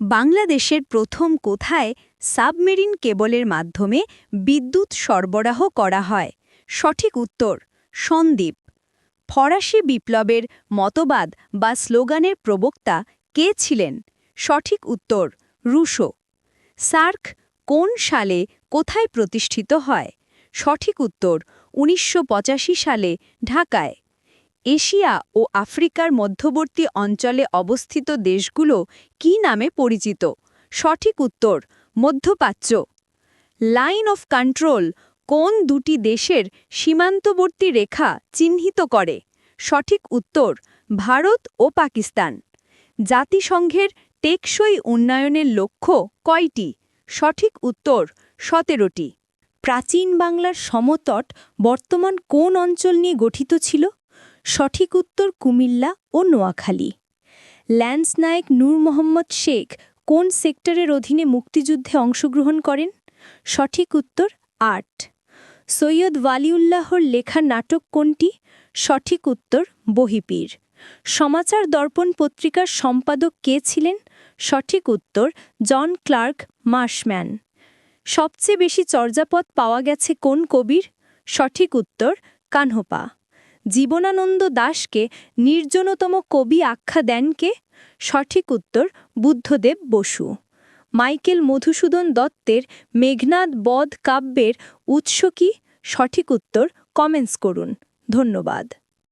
বাংলাদেশের প্রথম কোথায় সাবমেরিন কেবলের মাধ্যমে বিদ্যুৎ সরবরাহ করা হয়? সঠিক উত্তর সন্দ্বীপ ফরাসি বিপ্লবের মতবাদ বা স্লোগানের প্রবক্তা কে ছিলেন? সঠিক উত্তর, রুশো। সার্ক কোন সালে কোথায় প্রতিষ্ঠিত হয়? সঠিক উত্তর, উনিশশো পঁচাশি সালে ঢাকায়। এশিয়া ও আফ্রিকার মধ্যবর্তী অঞ্চলে অবস্থিত দেশগুলো কি নামে পরিচিত? সঠিক উত্তর, মধ্যপ্রাচ্য। লাইন অফ কন্ট্রোল কোন দুটি দেশের সীমান্তবর্তী রেখা চিহ্নিত করে? সঠিক উত্তর, ভারত ও পাকিস্তান। জাতিসংঘের টেকসই উন্নয়নের লক্ষ্য কয়টি? সঠিক উত্তর, সতেরোটি। প্রাচীন বাংলার সমতট বর্তমান কোন অঞ্চল নিয়ে গঠিত ছিল? সঠিক উত্তর কুমিল্লা ও নোয়াখালী। ল্যান্স নায়ক নূর মোহাম্মদ শেখ কোন সেক্টরের অধীনে মুক্তিযুদ্ধে অংশগ্রহণ করেন? সঠিক উত্তর আট। সৈয়দ ওয়ালিউল্লাহর লেখা নাটক কোনটি? সঠিক উত্তর বহিপীর। সমাচার দর্পণ পত্রিকার সম্পাদক কে ছিলেন? সঠিক উত্তর জন ক্লার্ক মার্শম্যান। সবচেয়ে বেশি চর্যাপদ পাওয়া গেছে কোন কবির? সঠিক উত্তর কানহপা। জীবনানন্দ দাসকে নির্জনতম কবি আখ্যা দেন কে? সঠিক উত্তর বুদ্ধদেব বসু। মাইকেল মধুসূদন দত্তের মেঘনাদ বধ কাব্যের উৎস কি? সঠিক উত্তর কমেন্টস করুন। ধন্যবাদ।